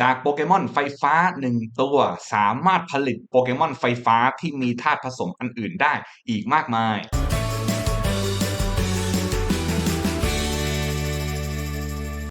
จากโปเกมอนไฟฟ้า 1 ตัว สามารถผลิตโปเกมอนไฟฟ้าที่มีธาตุผสมอันอื่นได้อีกมากมาย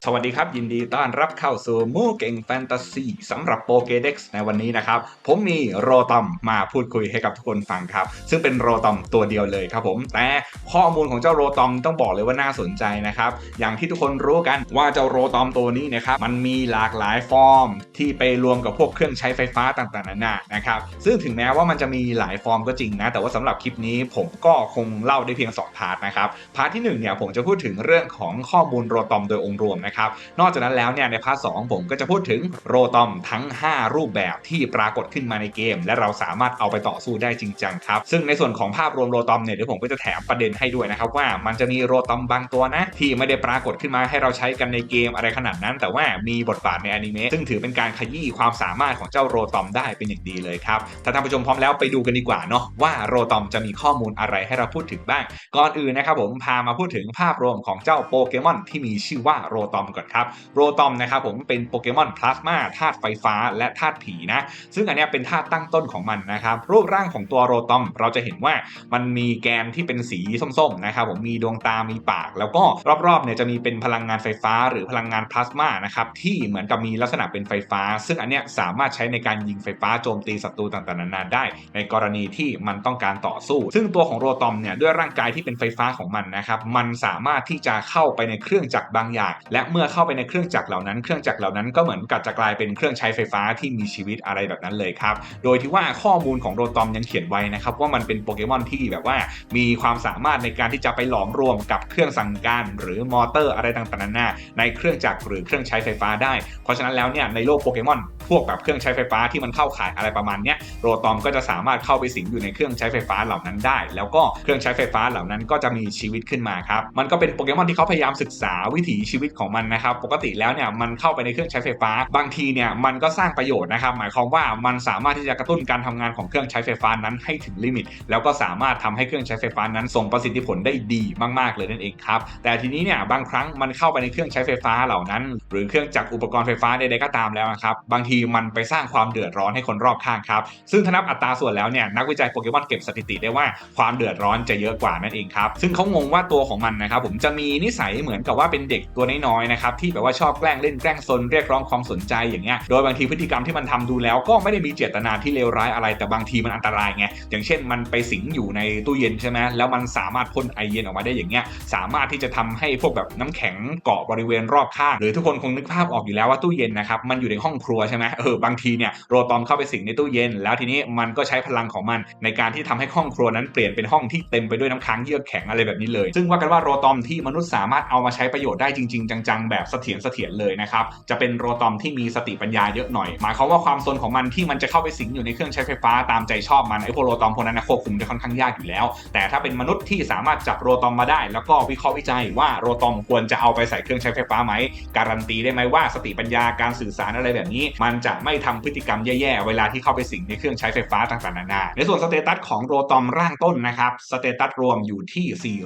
สวัสดีครับ ยินดีต้อนรับเข้าสู่มู่เก่งแฟนตาซีสำหรับโปเกเด็กซ์ในวันนี้นะครับ ผมมีโรตอมมาพูดคุยให้กับทุกคนฟังครับ ซึ่งเป็นโรตอมตัวเดียวเลยครับผม แต่ข้อมูลของเจ้าโรตอมต้องบอกเลยว่าน่าสนใจนะครับ อย่างที่ทุกคนรู้กันว่าเจ้าโรตอมตัวนี้นะครับ มันมีหลากหลายฟอร์ม ที่ไปรวมกับพวกเครื่องใช้ไฟฟ้าต่างๆนานานะครับซึ่งถึงแม้ว่ามันจะมีหลายฟอร์มก็จริงนะแต่ว่าสำหรับคลิปนี้ผมก็คงเล่าได้เพียง2พาร์ทนะครับพาร์ทที่1เนี่ยผมจะพูดถึงเรื่องของข้อมูลโรตอมโดยองค์รวมนะครับ นอกจากนั้นแล้วเนี่ยในพาร์ทสผมก็จะพูดถึงโรตอมทั้ง 5 รูปแบบที่ปรากฏขึ้นมาในเกม และเราสามารถเอาไปต่อสู้ได้จริงจังครับ ซึ่งในส่วนของภาพรวมโรตอมเนี่ยเดี๋ยวผมก็จะแถมประเด็นให้ด้วยนะครับว่ามันจะมีโรตอมบางตัวนะที่ไม่ได้ปรากฏขึ้นมาให้เราใช้กันในเกมอะไรขนาดนั้น แต่ว่ามีบทบาทในอนิเมะซึ่งถือเป็นการขยี้ความสามารถของเจ้าโรตอมได้เป็นอย่างดีเลยครับถ้าท่านผู้ชมพร้อมแล้วไปดูกันดีกว่าเนาะว่าโรตอมจะมีข้อมูลอะไรให้เราพูดถึงบ้าง ก่อนอื่นนะครับผมพามาพูดถึงภาพรวมของเจ้าโปเกมอนที่มีชื่อว่าโรตอมก่อนครับโรตอมนะครับผมเป็นโปเกมอนพลาสมาธาตุไฟฟ้าและธาตุผีนะ ซึ่งอันนี้เป็นธาตุตั้งต้นของมันนะครับ รูปร่างของตัวโรตอมเราจะเห็นว่ามันมีแกนที่เป็นสีส้มๆนะครับผมมีดวงตา มีปาก แล้วก็รอบๆเนี่ยจะมีเป็นพลังงานไฟฟ้าหรือพลังงานพลาสมานะครับที่เหมือนกับมีลักษณะเป็นไฟฟ้า ซึ่งอันเนี้ยสามารถใช้ในการยิงไฟฟ้าโจมตีศัตรูต่างๆนานาได้ ในกรณีที่มันต้องการต่อสู้ ซึ่งตัวของโรตอมเนี่ยด้วยร่างกายที่เป็นไฟฟ้าของมันนะครับมันสามารถที่จะเข้าไปในเครื่องจักรบางอย่าง และเมื่อเข้าไปในเครื่องจักรเหล่านั้น เครื่องจักรเหล่านั้นก็เหมือนกับจะกลายเป็นเครื่องใช้ไฟฟ้าที่มีชีวิตอะไรแบบนั้นเลยครับ โดยที่ว่าข้อมูลของโรตอมยังเขียนไว้นะครับว่ามันเป็นโปเกมอนที่แบบว่า มีความสามารถในการที่จะไปหลอมรวมกับเครื่องสั่งการ หรือมอเตอร์อะไรต่างๆนานาในเครื่องจักรหรือเครื่องใช้ไฟฟ้าได้ เพราะฉะนั้นแล้วเนี่ยในโลกโปเกมอนพวกแบบเครื่องใช้ไฟฟ้าที่มันเข้าขายอะไรประมาณเนี้ยโรตอมก็จะสามารถเข้าไปสิงอยู่ในเครื่องใช้ไฟฟ้าเหล่านั้นได้ แล้วก็เครื่องใช้ไฟฟ้าเหล่านั้นก็จะมีชีวิตขึ้นมาครับมันก็เป็นโปเกมอนที่เขาพยายามศึกษาวิถีชีวิตของมันนะครับปกติแล้วเนี่ยมันเข้าไปในเครื่องใช้ไฟฟ้า บางทีเนี่ยมันก็สร้างประโยชน์นะครับหมายความว่ามันสามารถที่จะกระตุ้นการทำงานของเครื่องใช้ไฟฟ้านั้นให้ถึงลิมิต แล้วก็สามารถทำให้เครื่องใช้ไฟฟ้านั้นส่งประสิทธิผลได้ดีมากๆเลยนั่นเองครับแต่ทีนี้เนี่ยบางครั้งมันเข้าไปในเครื่องใช้ไฟฟ้าเหล่านั้น หรือเครื่องจักรอุปกรณ์ไฟฟ้าใดๆก็ตามแล้วนะครับบางทีมันไปสร้างความเดือดร้อนให้คนรอบข้างครับซึ่งถ้านับอัตราส่วนแล้วเนี่ยนักวิจัยโปเกมอนเก็บสถิติได้ว่าความเดือดร้อนจะเยอะกว่านั่นเองครับซึ่งเขางงว่าตัวของมันนะครับผมจะมีนิสัยเหมือนกับว่าเป็นเด็กตัวน้อยๆนะครับที่แบบว่าชอบแกล้งเล่นแกล้งซนเรียกร้องความสนใจอย่างเงี้ยโดยบางทีพฤติกรรมที่มันทำดูแล้วก็ไม่ได้มีเจตนาที่เลวร้ายอะไรแต่บางทีมันอันตรายไงอย่างเช่นมันไปสิงอยู่ในตู้เย็นใช่ไหมแล้วมันสามารถพ่นไอเย็นออกมาได้อย่างเงี้ยสามารถที่จะทำให้พวกแบบน้ำแข็งเกาะบริเวณรอบข้างหรือทุกคนคงนึกภาพออกอยู่แล้วว่าตู้เย็นนะครับมันอยู่ในห้องครัวใช่ไหมเออบางทีเนี่ยโรตอมเข้าไปสิงในตู้เย็น แล้วทีนี้มันก็ใช้พลังของมัน ในการที่ทำให้ห้องครัวนั้นเปลี่ยนเป็นห้องที่เต็มไปด้วยน้ำค้างเยือกแข็งอะไรแบบนี้เลย ซึ่งว่ากันว่าโรตอมที่มนุษย์สามารถเอามาใช้ประโยชน์ได้จริง ๆ จังๆแบบเสถียรเสถียรเลยนะครับ จะเป็นโรตอมที่มีสติปัญญาเยอะหน่อย หมายความว่าความซนของมันที่มันจะเข้าไปสิงอยู่ในเครื่องใช้ไฟฟ้าตามใจชอบมันไอโพโรตอมพวกนั้นนะควบคุมได้ค่อนข้างยากอยู่แล้ว แต่ถ้าเป็นมนุษย์ที่สามารถจับโรตอมมาได้ แล้วก็วิเคราะห์วิจัยว่าโรตอมควรจะเอาไปใส่เครื่องใช้ไฟฟ้าไหมการันตีได้ไหมว่าสติปัญญาการสื่อสารอะไรแบบนี้ มันจะไม่ทำพฤติกรรมแย่ๆเวลาที่เข้าไปสิงในเครื่องใช้ไฟฟ้าต่างๆนานาในส่วนสเตตัสของโรตอมร่างต้นนะครับสเตตัสรวมอยู่ที่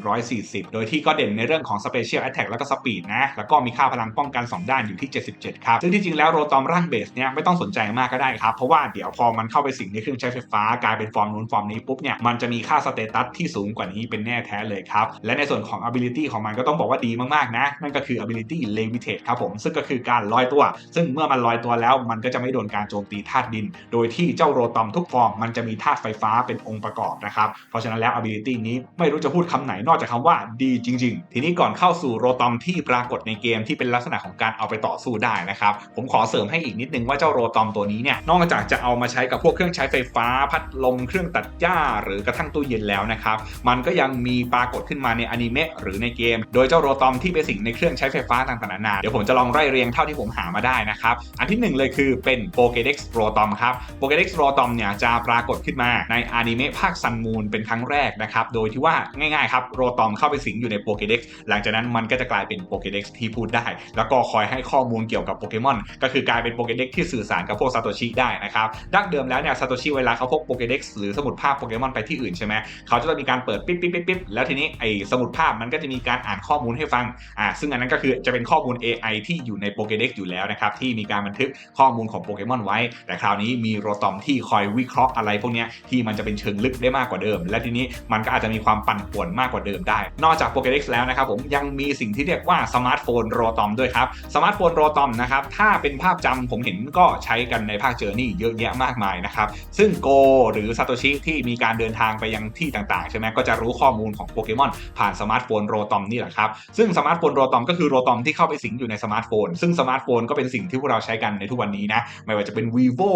440 โดยที่ก็เด่นในเรื่องของ Special Attack แล้วก็ Speed นะแล้วก็มีค่าพลังป้องกัน 2 ด้านอยู่ที่ 77 ครับ ซึ่งที่จริงแล้วโรตอมร่างเบสเนี่ยไม่ต้องสนใจมากก็ได้ครับ เพราะว่าเดี๋ยวพอมันเข้าไปสิงในเครื่องใช้ไฟฟ้ากลายเป็นฟอร์มนู้นฟอร์มนี้ปุ๊บเนี่ยมันจะมีค่าสเตตัสที่สูงกว่านี้เป็นแน่แท้เลยครับ และในส่วนของ ability ของมันก็ต้องบอกว่าดีมากๆนะ นั่นก็คือ ability levitate ครับผมซึ่งก็คือการลอยตัว ซึ่งเมื่อมันลอยตัวแล้วมันก็จะไม่โดนการโจมตีธาตุดิน โดยที่เจ้าโรตอมทุกฟอร์มมันจะมีธาตุไฟฟ้าเป็นองค์ประกอบนะครับเพราะฉะนั้นแล้ว ability นี้ไม่รู้จะพูดคำไหนนอกจากคำว่าดีจริง ๆ ทีนี้ก่อนเข้าสู่โรตอมที่ปรากฏในเกมที่เป็นลักษณะของการเอาไปต่อสู้ได้นะครับ ผมขอเสริมให้อีกนิดนึงว่าเจ้าโรตอมตัวนี้เนี่ยนอกจากจะเอามาใช้กับพวกเครื่องใช้ไฟฟ้าพัดลมเครื่องตัดหญ้า หรือกระทั่งตู้เย็นแล้วนะครับมันก็ยังมีปรากฏขึ้นมาในอนิเมะหรือในเกม โดยเจ้าโรตอมที่ไปสิงในเครื่องใช้ไฟฟ้าต่างๆนานาเดี๋ยวผมจะลองไล่เรียงเท่าที่ผมหามาได้นะครับอันที่หนึ่งเลยคือคือเป็นโปเกเด็กซ์โรตอมครับโปเกเด็กซ์โรตอมเนี่ยจะปรากฏขึ้นมาในอนิเมะภาคซันมูนเป็นครั้งแรกนะครับโดยที่ว่าง่ายๆครับโรตอมเข้าไปสิงอยู่ในโปเกเด็กซ์หลังจากนั้นมันก็จะกลายเป็นโปเกเด็กซ์ที่พูดได้ แล้วก็คอยให้ข้อมูลเกี่ยวกับโปเกมอนก็คือกลายเป็นโปเกเด็กที่สื่อสารกับพวกซาโตชิได้นะครับดั้งเดิมแล้วเนี่ยซาโตชิเวลาเขาพกโปเกเด็กหรือสมุดภาพโปเกมอนไปที่อื่นใช่ไหมเขาจะต้องมีการเปิดปิ๊บปิ๊บปิ๊บปิ๊บแล้วทีนี้ไอ้สมุดภาพมันก็จะมีการอ่านข้อมูลให้ฟังอ่าซึ่งอันนั้นก็คือจะเป็นข้อมูล AI ที่อยู่ในโปเกเด็กอยู่แล้วนะครับที่มีการบันทึกข้อมูลของโปเกมอนไว้ แต่คราวนี้มีโรตอมที่คอยวิเคราะห์อะไรพวกเนี้ยที่มันจะเป็นเชิงลึกได้มากกว่าเดิม และทีนี้มันก็อาจจะมีความปั่นป่วนมากกว่าเดิมได้ นอกจากโปเกเด็กแล้วนะครับผมยังมีสิ่งที่เรียกว่าสมาร์ทโฟนโรตอมด้วยครับสมาร์ทโฟนโรตอมนะครับถ้าเป็นภาพจำผมเห็นก็ใช้กันในภาคเจอร์นี่เยอะแยะมากมายนะครับซึ่งโกหรือซาโตชิที่มีการเดินทางไปยังที่ต่างๆใช่ไหมก็จะรู้ข้อมูลของโปเกมอนผ่านสมาร์ทโฟนโรตอมนี่แหละครับซึ่งสมาร์ทโฟนโรตอมก็คือโรตอมที่เข้าไปสิงอยู่ในสมาร์ทโฟน ซึ่งสมาร์ทโฟนก็เป็นสิ่งที่พวกเราใช้กันในทุกวันนี้นะไม่ว่าจะเป็น vivo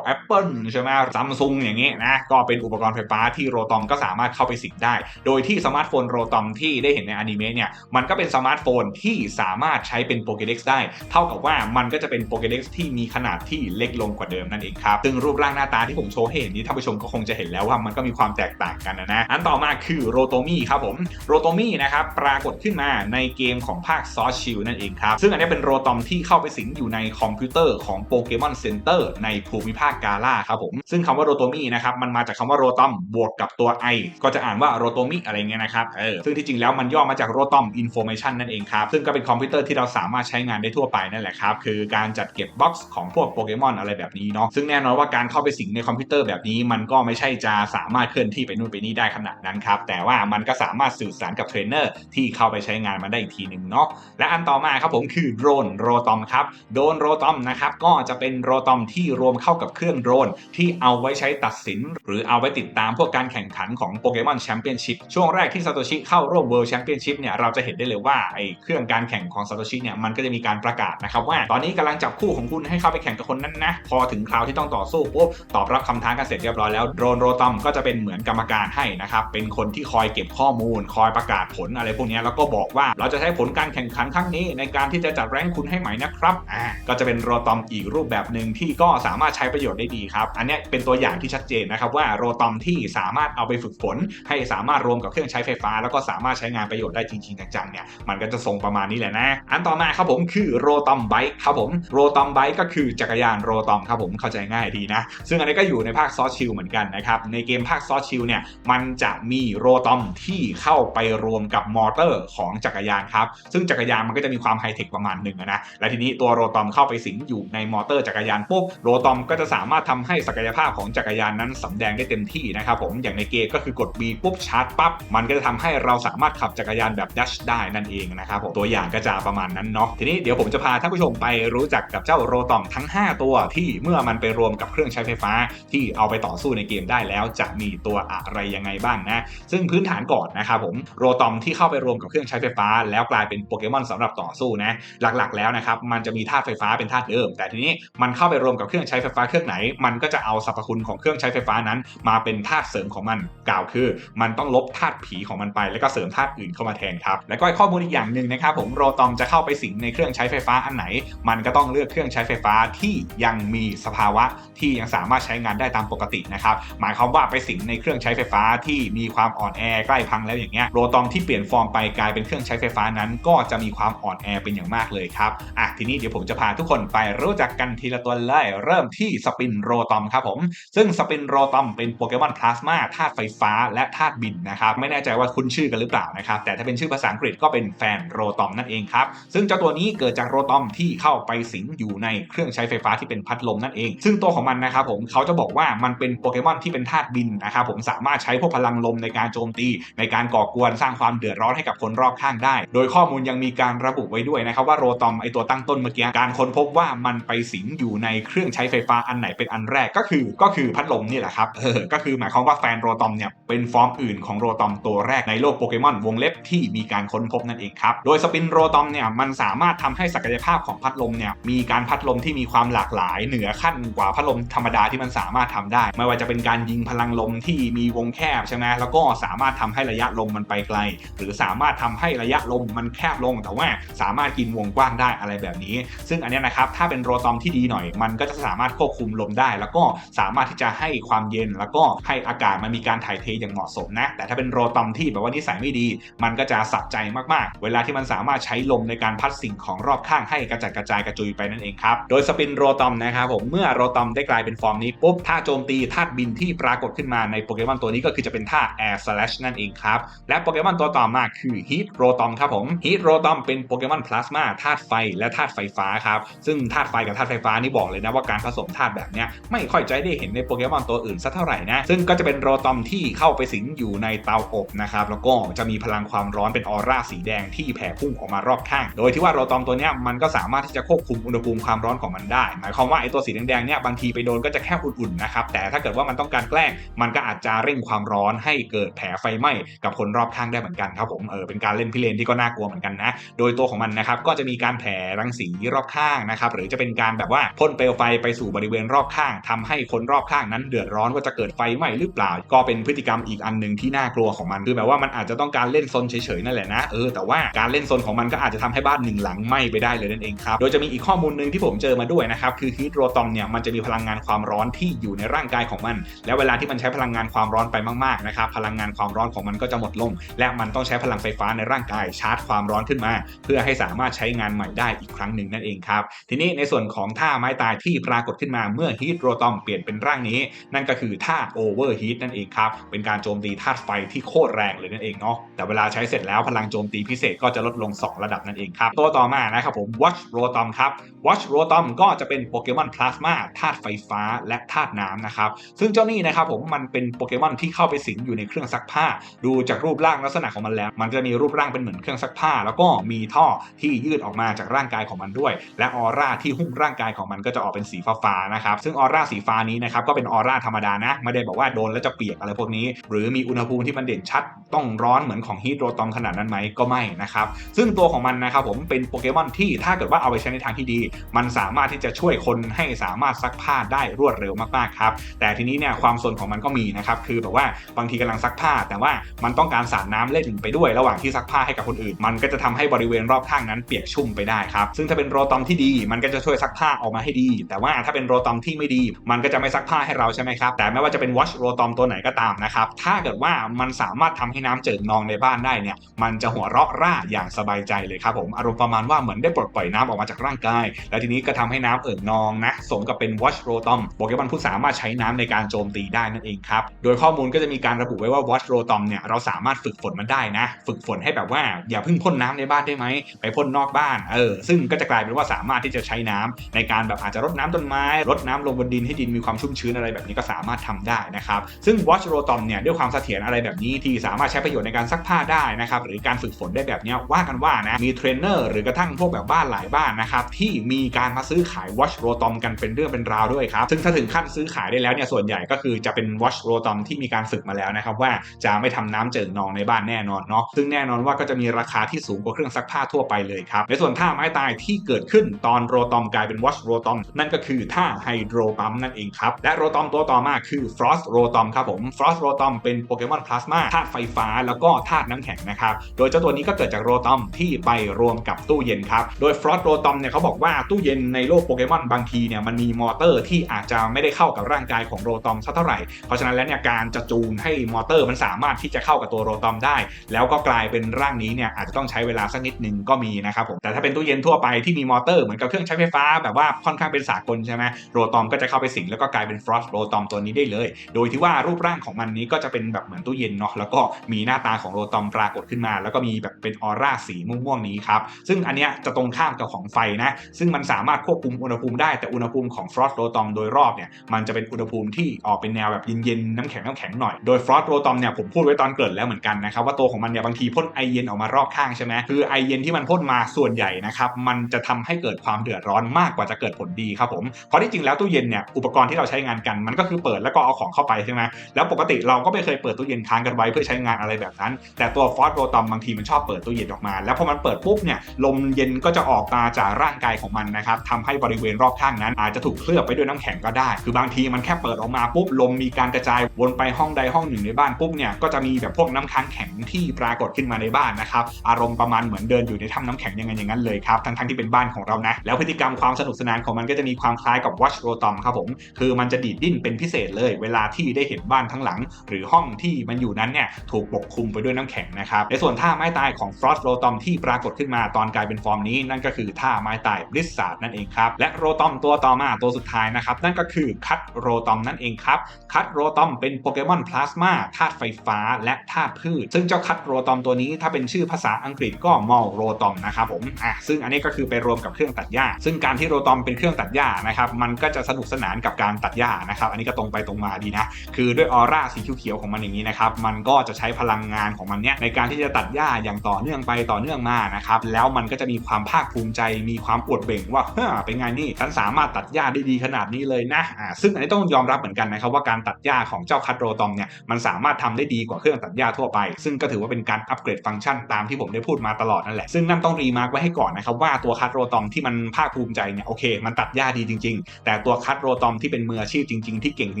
Apple ใช่ไหมซัมซุงอย่างนี้นะก็เป็นอุปกรณ์ไฟฟ้าที่โรตอมก็สามารถเข้าไปสิงได้ โดยที่สมาร์ทโฟนโรตอมที่ได้เห็นในอนิเมะเนี่ยมันก็เป็นสมาร์ทโฟนที่สามารถใช้เป็นโปเกเด็กซ์ได้ เท่ากับว่ามันก็จะเป็นโปเกเด็กซ์ที่มีขนาดที่เล็กลงกว่าเดิมนั่นเองครับซึ่งรูปร่างหน้าตาที่ผมโชว์ให้เห็นนี้ท่านผู้ชมก็คงจะเห็นแล้วว่ามันก็มีความแตกต่างกันนะนะอันต่อมาคือโรโตมี่ครับผมโรโตมี่นะครับปรากฏขึ้นมาในเกมของภาคซอสชิลนั่นเองครับซึ่งอันนี้เป็นโรตอมที่เข้าไปสิงอยู่ในคอมพิวเตอร์ของโปเกมอนเซ็นเตอร์ในภูมิภาคกาล่าครับผมซึ่งคำว่าโรโตมี่นะครับมันมาจากคำว่าโรตอมบวกกับตัว I ก็จะอ่านว่าโรโตมิอะไรเงี้ยนะครับเออซึ่งที่จริงแล้วมันย่อมาจากโรตอมอินโฟเมชันนั่นเองครับซึ่งก็เป็นคอมพิวเตอร์ที่เราสามารถใช้งานได้ทั่วไปนั่นแหละครับ คือการจัดเก็บบ็อกซ์ของพวกโปเกมอนอะไรแบบนี้เนาะซึ่งแน่นอนว่าการเข้าไปสิงในคอมพิวเตอร์แบบนี้ มันก็ไม่ใช่จะสามารถเคลื่อนที่ไปนู่นไปนี่ได้ขนาดนั้นครับแต่ว่ามันก็สามารถสื่อสารกับเทรนเนอร์ที่เข้าไปใช้งานมันได้อีกทีหนึ่งเนาะและอันต่อมาครับผมคือโดรนโรตอมครับโดรนโรตอมนะครับก็จะเป็นโรตอมที่รวมเข้ากับเครื่องโดรนที่เอาไว้ใช้ตัดสิน หรือเอาไว้ติดตามพวกการแข่งขันของโปเกมอนแชมเปี้ยนชิพช่วงแรกที่ซาโตชิเข้าร่วมเวิลด์แชมเปี้ยนชิพเนี่ยเราจะเห็นได้เลยว่าไอ้เครื่องการแข่งของซาโตชิเนี่ยมันก็จะมีการประกาศนะครับว่าตอนนี้กำลังจับคู่ของคุณให้เข้าไปแข่งกับคนนั้นนะพอถึงคราวที่ต้องต่อสู้ปุ๊บตอบรับคำท้ากันเสร็จเรียบร้อยแล้วโดนโรตอมก็จะเป็นเหมือนกรรมการให้นะครับเป็นคนที่คอยเก็บข้อมูล คอยประกาศผลอะไรพวกนี้แล้วก็บอกว่าเราจะใช้ผลการแข่งขันครั้งนี้ ในการที่จะจัดแรงคุณให้ใหม่นะครับอ่าก็จะเป็นโรตอมอีกรูปแบบหนึ่งที่ก็สามารถใช้ประโยชน์ได้ดีครับอันนี้เป็นตัวอย่างที่ชัดเจนนะครับว่าโรตอมที่สามารถเอาไปฝึกฝนให้สามารถรวมกับเครื่องใช้ไฟฟ้า แล้วก็สามารถใช้งานประโยชน์ได้จริงๆจังๆเนี่ยมันก็จะทรงประมาณนี้แหละนะอันต่อมาครับผมคือโรตอมไบค์ครับผมโรตอมไบค์ก็คือจักรยานโรตอมครับผมเข้าใจง่ายดีนะ ซึ่งอันนี้ก็อยู่ในภาคซอชิลเหมือนกันนะครับ ในเกมภาคซอชิลเนี่ยมันจะมีโรตอมที่เข้าไปรวมกับมอเตอร์ของจักรยานครับ ซึ่งจักรยานมันก็จะมีความไฮเทคประมาณหนึ่งนะ และทีนี้ตัวโรตอมเข้าไปสิงอยู่ในมอเตอร์จักรยานปุ๊บโรตอมก็จะสามารถทำให้ศักยภาพของจักรยานนั้นสำแดงได้เต็มที่นะครับผมอย่างในเกมก็คือกด B ปุ๊บชาร์จปั๊บมันก็จะทำให้เราสามารถขับจักรยานแบบดัชได้นั่นเองนะครับผมตัวอย่างก็จะประมาณนั้นเนาะทีนี้เดี๋ยวผมจะพาท่านผู้ชมไปรู้จักกับเจ้าโรตอมทั้ง 5 ตัวที่เมื่อมันไปรวมกับเครื่องใช้ไฟฟ้า ที่เอาไปต่อสู้ในเกมได้แล้ว จะมีตัวอะไรยังไงบ้างนะ ซึ่งพื้นฐานก่อนนะครับผมโรตอมที่เข้าไปรวมกับเครื่องใช้ไฟฟ้า แล้วกลายเป็นโปเกมอนสำหรับต่อสู้นะหลักๆ แล้วนะครับมันจะมีธาตุไฟฟ้าเป็นธาตุเดิม แต่ทีนี้มันเข้าไปรวมกับเครื่องใช้ไฟฟ้าเครื่องไหน มันก็จะเอาสรรพคุณของเครื่องใช้ไฟฟ้านั้น มาเป็นธาตุเสริมของมันกล่าวคือ มันต้องลบธาตุผีของมันไป แล้วก็เสริมธาตุอื่นเข้ามาแทนครับแล้วก็ข้อมูลอีกอย่างหนึ่งนะครับผมโรตอมจะเข้าไปสิงในเครื่องใช้ไฟฟ้าอันไหน มันก็ต้องเลือกเครื่องใช้ไฟฟ้าที่ยังมีสภาวะที่ยังสามารถใช้งานได้ตามปกตินะครับหมายความว่าไปสิงในเครื่องใช้ไฟฟ้าที่มีความอ่อนแอใกล้พังแล้วอย่างเงี้ยโรตอมที่เปลี่ยนฟอร์มไปกลายเป็นเครื่องใช้ไฟฟ้านั้น ก็จะมีความอ่อนแอเป็นอย่างมากเลยครับอะทีนี้เดี๋ยวผมจะพาทุกคนไปรู้จักกันทีละตัวเลยเริ่มที่สปินโรตอมครับผม ซึ่งสปินโรตอมเป็นโปเกมอนพลาสมาธาตุไฟฟ้าและธาตุบินนะครับไม่แน่ใจว่าคุ้นชื่อกันหรือเปล่านะครับแต่ถ้าเป็นชื่อภาษาอังกฤษก็เป็นแฟนโรตอมนั่นเองครับ ซึ่งเจ้าตัวนี้เกิดจากโรตอมที่เข้าไปสิงอยู่ในเครื่องใช้ไฟฟ้าที่เป็นพัดลมนั่นเอง ซึ่งตัวของมันนะครับผมเขาจะบอกว่ามันเป็นโปเกมอนที่เป็นธาตุบินนะครับผมสามารถใช้พวกพลังลมในการโจมตี ในการก่อกวนสร้างความเดือดร้อนให้กับคนรอบข้างได้ โดยข้อมูลยังมีการระบุไว้ด้วยนะครับว่าโรตอมไอตัวตั้งต้นเมื่อกี้การค้นพบว่ามันไปสิงอยู่ในเครื่องใช้ไฟฟ้าอันไหนเป็นอันแรกก็คือก็คือพัดลมนี่แหละครับเออก็คือหมายความว่าแฟนโรตอมเนี่ยเป็นฟอร์มอื่นของโรตอมตัวแรกในโลกโปเกมอนวงเล็บที่มีการค้นพบนั่นเองครับโดยสปินโรตอมเนี่ยมันสามารถทำให้ศักยภาพของพัดลมเนี่ยมีการพัดลมที่มีความหลากหลาย เหนือขั้นกว่าพัดลมธรรมดาที่มันสามารถทำได้ ไม่ว่าจะเป็นการยิงพลังลมที่มีวงแคบใช่ไหมแล้วก็สามารถทำให้ระยะลมมันไปไกล หรือสามารถทำให้ระยะลมมันแคบลง แต่ว่าสามารถกินวงกว้างได้อะไรแบบนี้ ซึ่งอันนี้นะครับถ้าเป็นโรตอมที่ดีหน่อย มันก็จะสามารถควบคุมลมได้ แล้วก็สามารถที่จะให้ความเย็นแล้วก็ให้อากาศมันมีการถ่ายเทอย่างเหมาะสมนะแต่ถ้าเป็นโรตอมที่แบบว่านิสัยไม่ดี มันก็จะสะใจมากๆ เวลาที่มันสามารถใช้ลมในการพัดสิ่งของรอบข้างให้กระจัดกระจายกระจุยไปนั่นเองครับ โดยสปินโรตอมนะครับผม เมื่อโรตอมได้กลายเป็นฟอร์มนี้ปุ๊บท่าโจมตีธาตุบินที่ปรากฏขึ้นมาในโปเกมอนตัวนี้ก็คือจะเป็นท่า Air Slash นั่นเองครับ และโปเกมอนตัวต่อมาคือ Heat Rotom ครับผม Heat Rotom เป็นโปเกมอนพลาสมาธาตุไฟและธาตุไฟฟ้าครับ ซึ่งธาตุไฟกับธาตุไฟฟ้านี่บอกเลยนะว่าการผสมธาตุแบบเนี้ยไม่ค่อยจะได้เห็นในโปเกมอนตัวอื่นสักเท่าไหร่นะ ซึ่งก็จะเป็นโรตอมที่เข้าไปสิงอยู่ในเตาอบนะครับ แล้วก็จะมีพลังความร้อนเป็นออร่าสีแดงที่แผ่พุ่งออกมารอบข้าง โดยที่ว่าโรตอมตัวเนี้ยมันก็สามารถที่จะควบคุมอุณหภูมิความร้อนของมันได้ หมายความว่าไอ้ตัวสีแดงๆเนี่ยบางทีไปโดนก็จะแค่อุ่นๆนะครับแต่ถ้าเกิดว่ามันต้องการแกล้งมันก็อาจจะเร่งความร้อนให้เกิดแผลไฟไหม้กับคนรอบข้างได้เหมือนกันครับผมเออเป็นการเล่นพิเรนที่ก็น่ากลัวเหมือนกันนะ โดยตัวของมันนะครับก็จะมีการแผ่รังสีรอบข้างนะครับหรือจะเป็นการแบบว่าพ่นเปลวไฟไปสู่บริเวณรอบข้างทำให้คนรอบข้างนั้นเดือดร้อนว่าจะเกิดไฟไหม้หรือเปล่า ก็เป็นพฤติกรรมอีกอันหนึ่งที่น่ากลัวของมันคือแบบว่ามันอาจจะต้องการเล่นซนเฉยๆนั่นแหละนะเออแต่ว่าการเล่นซนของมันก็อาจจะทำให้บ้านหนึ่งหลังไหม้ไปได้เลยนั่นเองครับ โดยจะมีอีกข้อมูลหนึ่งที่ผมเจอมาด้วยนะครับ คือฮีทโรตอมเนี่ยมันจะมีพลังงานความร้อนที่อยู่ในร่างกายของมัน แล้วเวลาที่มันใช้พลังงานความร้อนไปมากๆนะครับ พลังงานความร้อนของมันก็จะหมดลง และมันต้องใช้พลังไฟฟ้าในร่างกายชาร์จความร้อนขึ้นมา เพื่อให้สามารถใช้งานใหม่ได้อีกครั้งหนึ่งนั่นเองครับ ทีนี้ในส่วนของท่าไม้ตายที่ปรากฏขึ้นมาเมื่อฮีทโรตอมเปลี่ยนเป็นร่างนี้ นั่นก็คือท่าโอเวอร์ฮีทนั่นเองครับ เป็นการโจมตีธาตุไฟที่โคตรแรงเลยนั่นเองเนาะ แต่เวลาใช้เสร็จแล้วพลังโจมตีพิเศษก็จะลดลง 2 ระดับนั่นเองครับ ตัวต่อมานะครับผม Watch Rotom ครับ Watch Rotom ก็จะเป็นโปเกมอนพลาสมาธาตุไฟฟ้าและธาตุน้ำนะครับ ซึ่งเจ้านี่นะครับผมมันเป็นโปเกมอนที่เข้าไปสิงอยู่ในเครื่องซักผ้า ดูจากรูปร่างลักษณะของมันแล้ว มันจะมีรูปร่างเป็นเหมือนเครื่องซักผ้า แล้วก็มีท่อที่ยืดออกมาจากร่างกายของมันด้วย และออร่าที่หุ้มร่างกายของมันก็จะออกเป็นสีฟ้าๆนะครับ ซึ่งออร่าสีฟ้านี้นะครับก็เป็นออร่าธรรมดานะ ไม่ได้บอกว่าโดนแล้วจะเปียกอะไรพวกนี้ หรือมีอุณหภูมิที่มันเด่นชัด ต้องร้อนเหมือนของฮีโรตอมขนาดนั้นไหมก็ไม่นะครับ ซึ่งตัวของมันนะครับผมเป็นโปเกมอนที่ถ้าเกิดว่าเอาไปใช้ในทางที่ดี มันสามารถที่จะช่วยคนให้สามารถซักผ้าได้รวดเร็วมากๆครับแต่ทีนี้เนี่ยความสนของมันก็มีนะครับคือแบบว่าบางทีกำลังซักผ้า แต่ว่ามันต้องการสาดน้ำเล่นไปด้วยระหว่างที่ซักผ้าให้กับคนอื่น มันก็จะทำให้บริเวณรอบข้างนั้นเปียกชุ่มไปได้ครับซึ่งถ้าเป็นโรตอมที่ดี มันก็จะช่วยซักผ้าออกมาให้ดี แต่ว่าถ้าเป็นโรตอมที่ไม่ดี มันก็จะไม่ซักผ้าให้เราใช่ไหมครับแต่ไม่ว่าจะเป็นวอชโรตอมตัวไหนก็ตามนะครับถ้าเกิดว่ามันสามารถทำให้น้ำเจิ่งนองในบ้านได้เนี่ยมันจะหัวเราะร่าอย่างสบายใจเลยครับผมอารมณ์ประมาณว่าเหมือนได้ปลดปล่อยน้ำออกมาจากร่างกาย แล้วทีนี้ก็ทำให้น้ำเอ่งนองนะสมกับเป็นวอชโรตอมโปเกมอนผู้สามารถใช้น้ำในการโจมตีได้นั่นเองครับโดยข้อมูลก็จะมีการระบุไว้ว่าวอชโรตอมเนี่ยเราสามารถฝึกฝนมันได้นะ ฝึกฝนให้แบบว่าอย่าเพิ่งพ่นน้ำในบ้านได้ไหมไปพ่นนอกบ้านเออซึ่งก็จะกลายเป็นว่าสามารถที่จะใช้น้ำในการแบบอาจจะรดน้ำต้นไม้รดน้ำลงบนดินให้ดินมีความชุ่มชื้นอะไรแบบนี้ก็สามารถทำได้นะครับซึ่งวอชโรตอมเนี่ยด้วยความเสถียรอะไรแบบนี้ที่สามารถใช้ประโยชน์ในการซักผ้าได้นะครับหรือการฝึกฝนได้แบบนี้ว่ากันว่านะมีเทรนเนอร์หรือกระทั่งพวกแบบบ้านหลายบ้านนะครับที่มีการมาซื้อขายวอชโรตอมกันเป็นเรื่องเป็นราวด้วยครับ ซึ่งถ้าถึงขั้นซื้อขายได้แล้วเนี่ยส่วนใหญ่ก็คือจะเป็นวอชโรตอมที่มีการฝึกมาแล้วนะครับว่าจะไม่ทำน้ำเจิ่งนองในบ้านแน่นอนเนาะซึ่งแน่นอนว่าก็จะมีราคาที่สูงกว่าเครื่องซักผ้าทั่วไปเลยครับในส่วนท่าไม้ตายที่เกิดขึ้นตอนโรตอมกลายเป็นวอชโรตอมนั่นก็คือท่าไฮโดรปั๊มนั่นเองครับและโรตอมตัวต่อมาคือฟรอสโรตอมครับผมฟรอสโรตอมเป็นโปเกมอนพลาสมาธาตุไฟฟ้าแล้วก็ธาตุน้ำแข็งนะครับโดยเจ้าตัวนี้ก็เกิดจากโรตอมที่ปรวมกับตู้เย็นครับ โดยฟรอสโรตอมเนี่ยเขาบอกว่าตู้เย็นในโลกโปเกมอนบางทีเนี่ยมันมีมอเตอร์ที่อาจจะไม่ได้เข้ากับร่างกายของโรตอมสักเท่าไหร่ เพราะฉะนั้นแล้วเนี่ยการจะจูนให้มอเตอร์มันสามารถที่จะเข้ากับตัวโรตอมได้ แล้วก็กลายเป็นร่างนี้เนี่ยอาจจะต้องใช้เวลาสักนิดนึงก็มีนะครับผมแต่ถ้าเป็นตู้เย็นทั่วไปที่มีมอเตอร์เหมือนกับเครื่องใช้ไฟฟ้าแบบว่าค่อนข้างเป็นสากลใช่ไหมโรตอมก็จะเข้าไปสิงแล้วก็กลายเป็นฟรอสโรตอมตัวนี้ได้เลย โดยที่ว่ารูปร่างของมันนี้ก็จะเป็นแบบเหมือนตู้เย็นเนาะแล้วก็มีหน้าตาของโรตอมปรากฏขึ้นมา แล้วก็มีแบบเป็นออร่าสีม่วงนี้ครับซึ่งอันเนี้ยจะตรงข้ามกับของไฟนะซึ่งมันสามารถควบคุมอุณหภูมิได้แต่อุณหภูมิของฟรอสโรตอมโดยรอบเนี่ยมันจะเป็นอุณหภูมิที่ออกเป็นแนวแบบเย็นๆน้ำแข็งน้ำแข็งหน่อยโดยฟรอสโรตอมเนี่ยผมพูดไว้ตอนเกิดแล้วเหมือนกันนะครับว่าตัวของมันเนี่ยบางทีพ่นไอเย็นออกมารอบข้างใช่ไหมคือไอเย็นที่มันพ่นมาส่วนใหญ่นะครับมันจะทำให้เกิดความเดือดร้อนมากกว่าจะเกิดผลดีครับผมเพราะที่จริงแล้วตู้เย็นเนี่ยอุปกรณ์ที่เราใช้งานกันมันก็คือเปิดแล้วก็เอาของเข้าไปใช่ไหมแล้วปกติเราก็ไม่เคยเปิดตู้เย็นค้างกันไว้เพื่อใช้งานอะไรแบบนั้น แต่ตัวฟอสโรตอมบางทีมันชอบเปิดตู้เย็นออกมาแล้วพอมันเปิดปุ๊บเนี่ยลมเย็นก็จะออกมาจากร่างกายของมันนะครับทำให้บริเวณรอบข้างนั้น อาจจะถูกเคลือบไปด้วยน้ำแข็งก็ได้ คือบางทีมันแค่เปิดออกมาปุ๊บลมมีการกระจายวนไปห้องใดห้องหนึ่งในบ้านปุ๊บเนี่ยก็จะมีแบบพวกน้ำค้างแข็งที่ปรากฏขึ้นมาในบ้านนะครับอารมณ์ประมาณเหมือนเดินอยู่ในถ้ำน้ำแข็งยังไงอย่างนั้นเลยครับทั้งๆที่เป็นบ้านของเรานะแล้วพฤติกรรมความสนุกสนานของมันก็จะมีความคล้ายกับ Watch r o t o m ครับผมคือมันจะดีดดิ้นเป็นพิเศษเลย เวลาที่ได้เห็นบ้านทั้งหลัง หรือห้องที่มันอยู่นั้นเนี่ยถูกปกคลุมไปด้วยน้ำแข็งนะครับในส่วนท่าไม้ตายของ Frost r o t o m ที่ปรากฏขึ้นมาตอนกลายเป็นฟอร์มนี้ นั่นก็คือท่าไม้ตาย Blizzard นั่นเองครับ และโรตอมตัวต่อมาตัวสุดท้ายนะครับ นั่นก็คือคัตโรตอมนั่นเองครับ คัตโรตอมเป็นโปเกมอนพลาสมาธาตุไฟฟ้าและธาตุพืช ซึ่งเจ้าคัตโรตอมตัวนี้ถ้าเป็นชื่อภาษาอังกฤษก็มอลโรตอมนะครับผมอะซึ่งอันนี้ก็คือไปรวมกับเครื่องตัดหญ้า ซึ่งการที่โรตอมเป็นเครื่องตัดหญ้านะครับมันก็จะสนุกสนานกับการตัดหญ้านะครับอันนี้ก็ตรงไปตรงมาดีนะคือด้วยออร่าสีเขียวๆของมันอย่างนี้นะครับมันก็จะใช้พลังงานของมันเนี่ยในการที่จะตัดหญ้าอย่างต่อเนื่องไปต่อเนื่องมานะครับแล้วมันก็จะมีความภาคภูมิใจมีความอวดเบ่งว่าเฮ้อเป็นไงนี่ฉันสามารถตัดหญ้าได้ดีขนาดนี้เลยนะอ่าซึ่งอันนี้ต้องยอมรับเหมือนกันนะครับว่าการตัดหญ้าของเจ้าคัตโรตอมเนี่ยมันสามารถทำได้ดีกว่าเครื่องตัดหญ้าทั่วไป ซึ่งก็ถือว่าเป็นการอัปเกรดฟังก์ชันตามที่ผมได้พูดมาตลอดนั่นแหละซึ่งนั่นต้องรีมาร์กไว้ให้ก่อนนะครับว่าตัวคัตโรตอมที่มันภาคภูมิใจเนี่ยโอเค มันตัดหญ้าดีจริง ๆ แต่ตัวคัตโรตอมที่เป็นมืออาชีพจริง ๆ ที่เก่งจ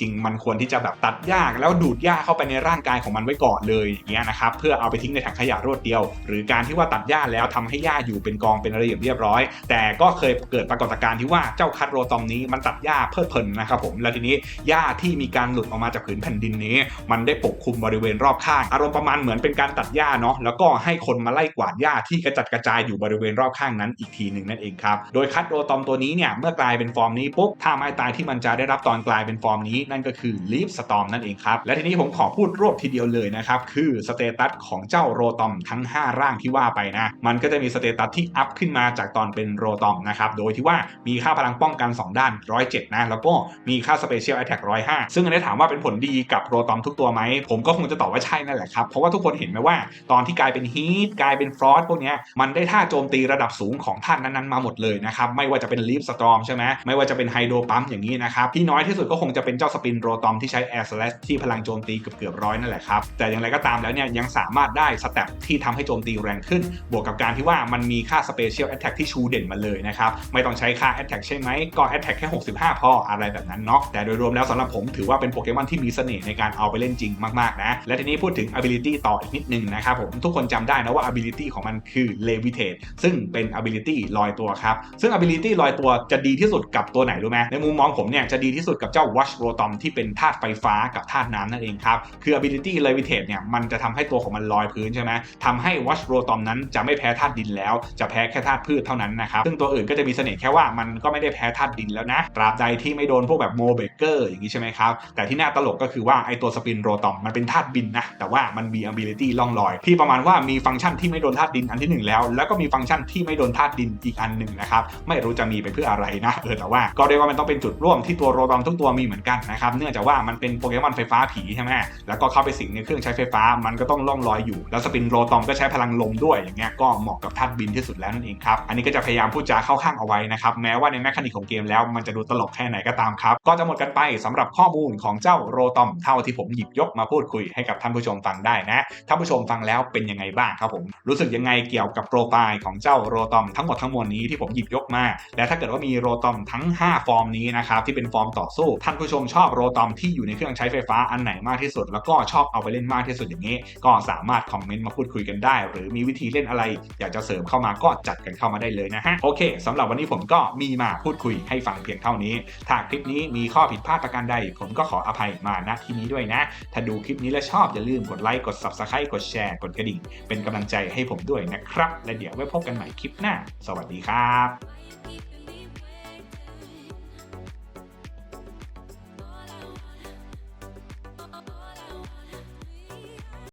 ริง ๆ มันควรที่จะแบบตัดหญ้าแล้วดูดหญ้าเข้าไปในร่างกายของมันไว้ก่อนเลยอย่างเงี้ยนะครับเพื่อเอาไปทิ้งในถังขยะรวดเดียว หรือการที่ว่าตัดหญ้าแล้วทำให้หญ้าอยู่เป็นกองเป็นระเบียบเรียบร้อย แต่ก็เคยเกิดปรากฏการณ์ที่ว่าเจ้าคัตโรตอมนี้มันตัดหญ้าเพลิดเพลินนะครับผมแล้วทีนี้หญ้าที่มีการหลุดออกมาจากผืนแผ่นดินนี้ มันได้ปกคลุมบริเวณรอบข้าง อารมณ์ประมาณเหมือนเป็นการตัดหญ้าเนาะแล้วก็ให้คนมาไล่กวาดหญ้าที่กระจัดกระจายอยู่บริเวณรอบข้างนั้นอีกทีหนึ่งนั่นเองครับโดยคัตโรตอมตัวนี้เนี่ยเมื่อกลายเป็นฟอร์มนี้ปุ๊บท่าไม้ตายที่มันจะได้รับตอนกลายเป็นฟอร์มนี้นั่นก็คือลีฟสตอมนั่นเองครับและทีนี้ผมขอพูดรวบทีเดียวเลยนะครับคือสเตตัสของเจ้าโรตอมทั้ง 5 ร่างที่ว่าไปนะมันก็จะมีสเตตัสที่อัพขึ้นมาจากตอนเป็นโรตอมนะครับโดยที่ว่ามีค่าพลังป้องกัน 2 ด้าน 107 นะแล้วก็มีค่าสเปเชียลแอ t แทก105 ซึ่งอันนี้ถามว่าเป็นผลดีกับโรตอมทุกตัวไหม ผมก็คงจะตอบว่าใช่นั่นแหละครับ เพราะว่าทุกคนเห็นไหมว่า ตอนที่กลายเป็นฮีทกลายเป็นฟรอสพวกนี้มันได้ท่าโจมตีระดับสูงของท่านนั้นๆมาหมดเลยนะครับไม่ว่าจะเป็นลีฟสตอมใช่ไหมไม่ว่าจะเป็นไฮโดรปั๊มอย่างนี้นะครับที่น้อยที่สุดก็คงจะเป็นเจ้าสปินโรตอมที่ใช้แอร์สแลชที่พลังโจมตีเกือบเกือบร้อยนั่นแหละครับแต่อย่างไรก็ตามแล้วเนี่ยยังสามารถได้สเต็ปที่ทำให้โจมตีแรงขึ้นบวกกับการที่ว่ามันมีค่าสเปเชียลแอ t แทกที่ชูเด่นมาเลยนะครับ ไม่ต้องใช้ค่าแอ t แทกใช่ไหมก็แอ t แทกแค่ 65 พออะไรแบบนั้นเนาะแต่โดยรวมแล้วสำหรับผมถือว่าเป็นโปเกมอนที่มีเสน่ห์ในการเอาไปเล่นจริงมากๆนะ และทีนี้พูดถึง ability ต่ออีกนิดนึงนะครับผมทุกคนจำได้นะว่า ability ของมันคือ levitate ซึ่งเป็น ability ลอยตัวครับ ซึ่ง ability ลอยตัวจะดีที่สุดกับตัวไหนรู้ไหมในมุมมองผมเนี่ยจะดีที่สุดกับเจ้า watch rotom ที่เป็นธาตุไฟฟ้ากับธาตุน้ำนั่นเองครับคือ ability levitate เนี่ยมันจะทำให้ตัวของมันลอยพื้นใช่ไหมทำให้ watch rotom นั้นจะไม่แพ้ธาตุดินแล้ว จะแพ้แค่ธาตุพืชเท่านั้นนะครับซึ่งตัวอื่นก็จะมีเสน่ห์แค่ว่ามันก็ไม่ได้แพ้ธาตุดินแล้วนะตราบใดที่ไม่โดนพวกแบบโมเบเกอร์อย่างนี้ใช่ไหมครับแต่ที่น่าตลกก็คือว่าไอตัวสปินโรตอมมันเป็นธาตุบินนะแต่ว่ามันมี ability ล่องลอย ที่ประมาณว่ามีฟังก์ชันที่ไม่โดนธาตุดินอันที่หนึ่งแล้ว แล้วก็มีฟังก์ชันที่ไม่โดนธาตุดินอีกอันหนึ่งนะครับไม่รู้จะมีไปเพื่ออะไรนะเออแต่ว่าก็เรียกว่ามันต้องเป็นจุดร่วมที่ตัวโรตอมทุกตัวมีเหมือนกันนะครับเนื่องจากว่ามันเป็นโปเกมอนไฟฟ้าผีใช่ไหมแล้วก็เข้าไปสิงในเครื่องใช้ไฟฟ้ามันก็ต้องล่องลอยอยู่ แล้วสปินโรตอมก็ใช้พลังลมด้วยอย่างเงี้ยก็เหมาะกับธาตุบินที่สุดแล้วนั่นเองครับ อันนี้ก็จะพยายามพูดจาเข้าข้างเอาไว้นะครับ แม้ว่าในแมคานิกของเกมแล้วมันจะดูตลกแค่ไหนก็ตามครับ ก็จะหมดกันไปสำหรับข้อมูลของเจ้าโรตอมเท่าที่ผมหยิบยกมาพูดคุยให้กับท่านผู้ชมฟังได้นะท่านผู้ชมฟังแล้วเป็นยังไงบ้างครับผมรู้สึกยังไงเกี่ยวกับโปรไฟล์ของเจ้าโรตอมทั้งหมดทั้งมวลนี้ที่ผมหยิบยกมา และถ้าเกิดว่ามีโรตอมทั้ง 5 ฟอร์มนี้นะครับที่เป็นฟอร์มต่อสู้ท่านผู้ชมชอบโรตอมที่อยู่ในเครื่องใช้ไฟฟ้าอันไหนมากที่สุด แล้วก็ชอบเอาไปเล่นมากที่สุดอย่างนี้ ก็สามารถคอมเมนต์มาพูดคุยกันได้ หรือมีวิธีเล่นอะไรอยากจะเสริมเข้ามาก็จัดกันเข้ามาได้เลยนะฮะโอเคสำหรับวันนี้ผมก็มีมาพูดคุยให้ฟังเพียงเท่านี้ถ้าคลิปนี้มีข้อผิดพลาดประการใด ผมก็ขออภัยมาณที่นี้ด้วยนะ ถ้าดูคลิปนี้แล้วชอบอย่าลืมกดไลค์กด subscribe กดแชร์กดกระดิ่ง เป็นกำลังใจให้ผมด้วยนะครับ และเดี๋ยวไว้พบกันใหม่คลิปหน้า สวัสดีครับ